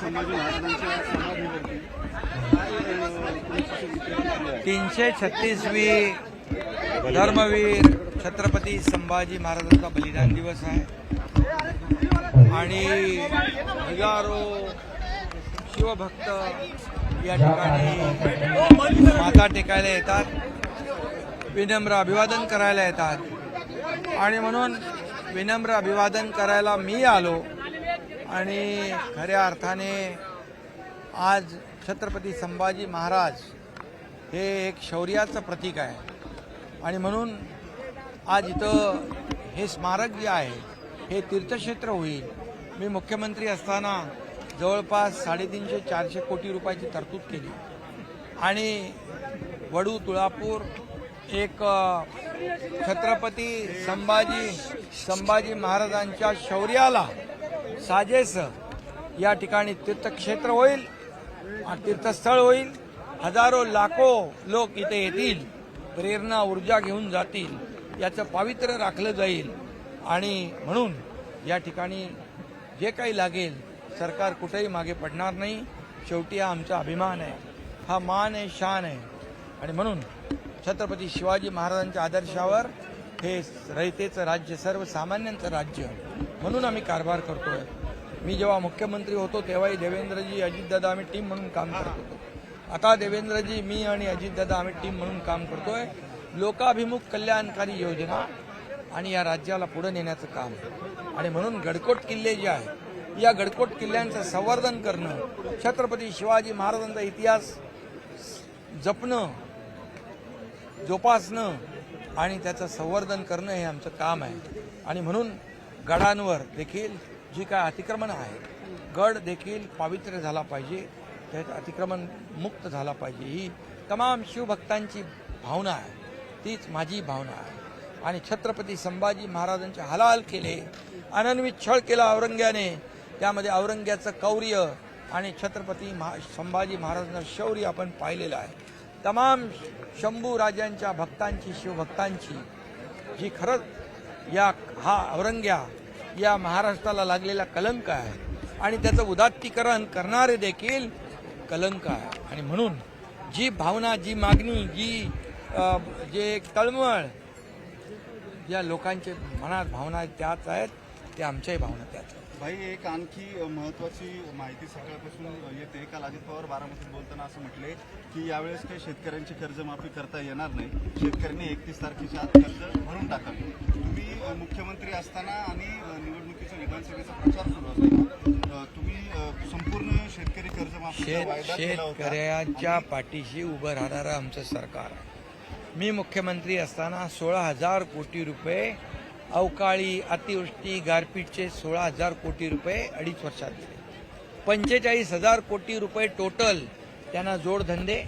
संभाजी महाराजांच्या तीनशे छत्तीसवी धर्मवीर छत्रपती संभाजी महाराजांचा बलिदान दिवस आहे. आणि हजारो शिवभक्त या ठिकाणी माता टेकायला येतात विनम्र अभिवादन करायला येतात. आणि म्हणून विनम्र अभिवादन करायला मी आलो. आणि खऱ्या अर्थाने आज छत्रपती संभाजी महाराज हे एक शौर्याचं प्रतीक आहे. आणि म्हणून आज इथं हे स्मारक जे आहे हे तीर्थक्षेत्र होईल. मी मुख्यमंत्री असताना जवळपास साडेतीनशे चारशे कोटी रुपयाची तरतूद केली. आणि वडू तुळापूर एक छत्रपती संभाजी संभाजी महाराजांच्या शौर्याला साजेस या ठिकाणी तीर्थक्षेत्र होईल तीर्थस्थळ होईल. हजारो लाखो लोक इथे येतील प्रेरणा ऊर्जा घेऊन जातील याचं पावित्र्य राखलं जाईल. आणि म्हणून या ठिकाणी जे काही लागेल सरकार कुठेही मागे पडणार नाही. शेवटी हा आमचा अभिमान आहे. हा मान आहे शान आहे. आणि म्हणून छत्रपती शिवाजी महाराजांच्या आदर्शावर हे रयतेचं राज्य सर्वसामान्यांचं राज्य म्हणून आम्ही कारभार करतोय. मी जेव्हा मुख्यमंत्री होतो तेव्हाही देवेंद्रजी अजितदादा आम्ही टीम म्हणून काम करत होतो. आता देवेंद्रजी मी आणि अजितदादा आम्ही टीम म्हणून काम करतोय. लोकाभिमुख कल्याणकारी योजना आणि या राज्याला पुढे नेण्याचं काम आणि म्हणून गडकोट किल्ले जे आहे या गडकोट किल्ल्यांचं संवर्धन करणं छत्रपती शिवाजी महाराजांचा इतिहास जपणं जोपासणं आणि त्याचं संवर्धन करणं हे आमचं काम आहे. आणि म्हणून गडांवर देखील जी काय अतिक्रमण आहे गड देखील पावित्र्य झाला पाहिजे त्यात अतिक्रमण मुक्त झाला पाहिजे. ही तमाम शिवभक्तांची भावना आहे. तीच माझी भावना आहे. आणि छत्रपती संभाजी महाराजांचे हलाल केले अनन्वित छळ केला औरंग्याने. त्यामध्ये औरंग्याचं कौर्य आणि छत्रपती महा संभाजी महाराजांचं शौर्य आपण पाहिलेलं आहे. तमाम शंभू राजांच्या भक्तांची शिवभक्तांची जी खरंच या हा औरंग्या या महाराष्ट्राला लागलेला कलंक आहे. आणि त्याचं उदात्तीकरण करणारे देखील कलंक आहे. आणि म्हणून जी भावना जी मागणी जी जे तळमळ या लोकांचे मनात भावना आहेत त्याच आहेत ते आमच्याही भावना त्याच आहेत. भाई एक आणखी महत्वाची माहिती सकाळपासून येते. काल अजित पवार बारामतीत बोलताना असं म्हटले की यावेळेस काही शेतकऱ्यांची कर्जमाफी करता येणार नाही. शेतकऱ्यांनी एकतीस तारखेच्या आत कर्ज भरून टाकावे. तुम्ही मुख्यमंत्री असताना आणि निवडणुकीचा विधानसभेचा प्रचार सुरू असताना तुम्ही संपूर्ण शेतकरी होता. शेतकऱ्याच्या पाठीशी उभं राहणारं आमचं सरकार आहे. मी मुख्यमंत्री असताना सोळा हजार कोटी रुपये अवकाळी अतिवृष्टी गारपीटचे सोळा हजार कोटी रुपये अडीच वर्षात दिले. पंचेचाळीस हजार कोटी रुपये टोटल त्यांना जोडधंदे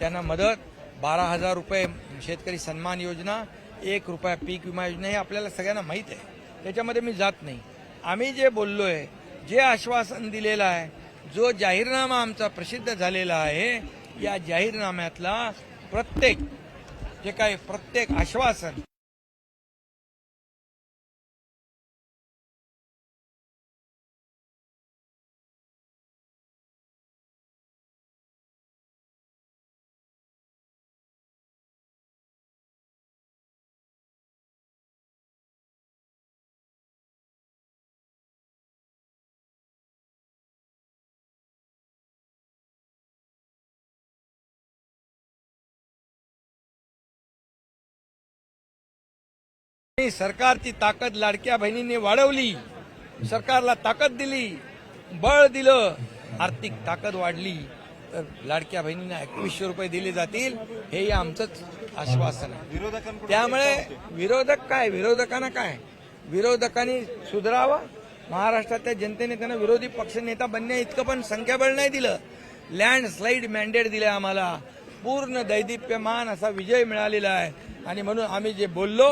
त्यांना मदत बारा हजार रुपये शेतकरी सन्मान योजना एक रुपया पीक विमा योजना हे आपल्याला सगळ्यांना माहीत आहे. त्याच्यामध्ये मी जात नाही. आम्ही जे बोललो आहे जे आश्वासन दिलेलं आहे जो जाहीरनामा आमचा प्रसिद्ध झालेला आहे या जाहीरनाम्यातला प्रत्येक जे काही प्रत्येक आश्वासन सरकारची ताकद लाडक्या बहिणींनी वाढवली. सरकारला ताकद दिली बळ दिलं आर्थिक ताकद वाढली. तर लाडक्या बहिणींना एकवीसशे रुपये दिले जातील हेही आमचंच आश्वासन आहे. विरोधकांकडून त्यामुळे विरोधक काय? विरोधकांना काय? विरोधकांनी सुधारावं. महाराष्ट्रातल्या जनतेने त्यांना विरोधी पक्षनेता बनण्या इतकं पण संख्याबळ नाही दिलं. लँडस्लाईड मॅन्डेट दिलं आम्हाला. पूर्ण दैदिप्यमान असा विजय मिळालेला आहे. आणि म्हणून आम्ही जे बोललो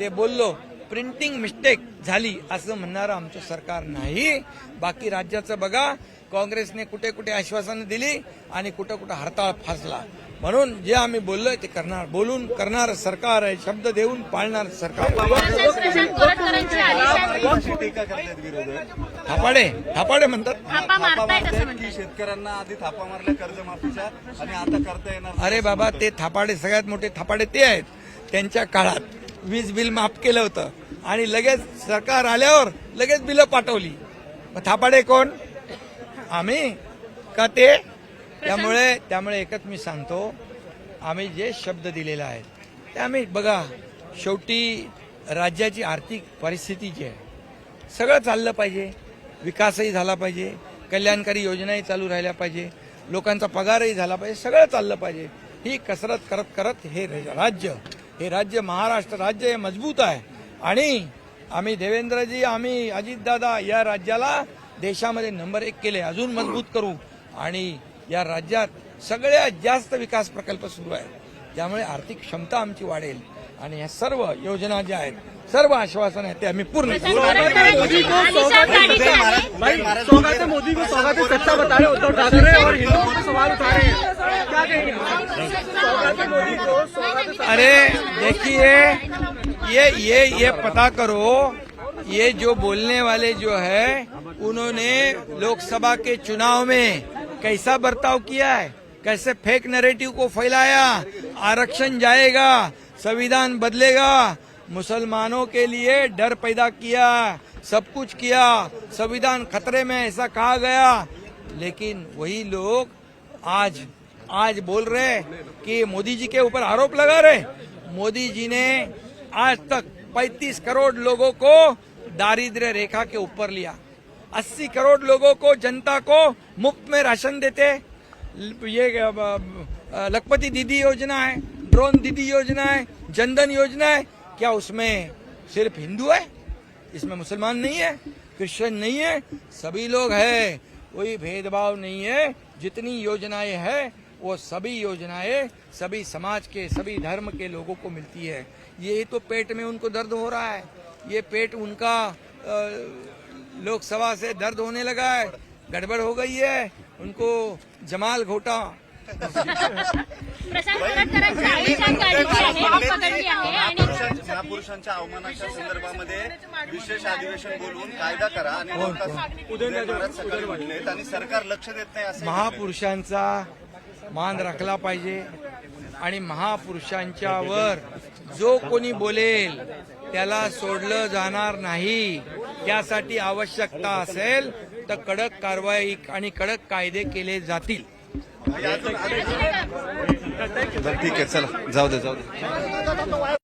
ते बोललो प्रिंटिंग मिस्टेक झाली असं म्हणणारं आमचं सरकार नाही. बाकी राज्याचं बघा काँग्रेसने कुठे कुठे आश्वासनं दिली आणि कुठं कुठं हरताळ फासला. म्हणून जे आम्ही बोललोय ते करणार बोलून करणार सरकार आहे शब्द देऊन पाळणार सरकार. थापाडे थापाडे म्हणतात. शेतकऱ्यांना आधी थापा मारल्या कर्जमाफीच्या आणि आता करता येणार अरे बाबा. ते थापाडे सगळ्यात मोठे थापाडे ते आहेत. त्यांच्या काळात. वीज बिल माफ केलं होतं. आणि लगेच सरकार आल्यावर लगेच बिलं पाठवली. मग थापाडे कोण? आम्ही? का ते? त्यामुळे त्यामुळे एकच मी सांगतो आम्ही जे शब्द दिलेला आहे ते आम्ही बघा शेवटी राज्याची आर्थिक परिस्थिती जी आहे सगळं चाललं पाहिजे विकासही झाला पाहिजे कल्याणकारी योजनाही चालू राहिल्या पाहिजे लोकांचा पगारही झाला पाहिजे सगळं चाललं पाहिजे. ही कसरत करत करत हे राज्य हे राज्य महाराष्ट्र राज्य हे मजबूत आहे. आणि आम्ही देवेंद्रजी आम्ही अजितदादा या राज्याला देशामध्ये नंबर एक केले. अजून मजबूत करू. आणि या राज्यात सगळ्यात जास्त विकास प्रकल्प सुरू आहेत. त्यामुळे आर्थिक क्षमता आमची वाढेल. आणि ह्या सर्व योजना ज्या आहेत सर्व आश्वासन आहेत ते आम्ही पूर्ण मोदी को अमित गाड़ी से भाई महाराज स्वागत मोदी को स्वागत सत्ता बता रहे उद्धव ठाकरे और हिंदुओं पे सवाल उठा रहे हैं। क्या कहेंगे? स्वागत मोदी को स्वागत अरे, देखिए, ये ये ये पता करो, ये जो बोलने वाले जो है, उन्होंने लोकसभा के चुनाव में कैसा बर्ताव किया है? कैसे फेक नैरेटिव को फैलाया? आरक्षण जाएगा, संविधान बदलेगा, मुसलमानों के लिए डर पैदा किया, सब कुछ किया, संविधान खतरे में ऐसा कहा गया। लेकिन वही लोग आज आज बोल रहे हैं कि मोदी जी के ऊपर आरोप लगा रहे मोदी जी ने आज तक 35 करोड़ लोगों को दारिद्र्य रेखा के ऊपर लिया। 80 करोड़ लोगों को जनता को मुफ़्त में राशन देते ये लखपति दीदी योजना है, ड्रोन दीदी योजना है, जनधन योजना है। क्या उसमें सिर्फ़ हिंदू है? इसमें मुसलमान नहीं है, क्रिश्चियन नहीं है, सभी लोग है। कोई भेदभाव नहीं है। जितनी योजनाएँ है वो सभी योजनाएं सभी समाज के सभी धर्म के लोगों को मिलती है। ये तो पेट में उनको दर्द हो रहा है। ये पेट उनका लोकसभा से दर्द होने लगा है। गड़बड़ हो गई है। उनको जमाल घोटा। महापुरुषांच्या अवमानाच्या संदर्भामध्ये विशेष अधिवेशन बोलवून कायदा करा आणि लोकांस- उदय महाराज सकाळी म्हटलेत आणि सरकार लक्ष देत नाही असं महापुरुषांचा मान राखला पाहिजे. आणि महापुरुषांच्यावर जो कोणी बोलेल त्याला सोडलं जाणार नाही. त्यासाठी आवश्यकता असेल तर कडक कारवाई आणि कडक कायदे केले जातील. ठीक आहे चला. जाऊ दे जाऊ दे.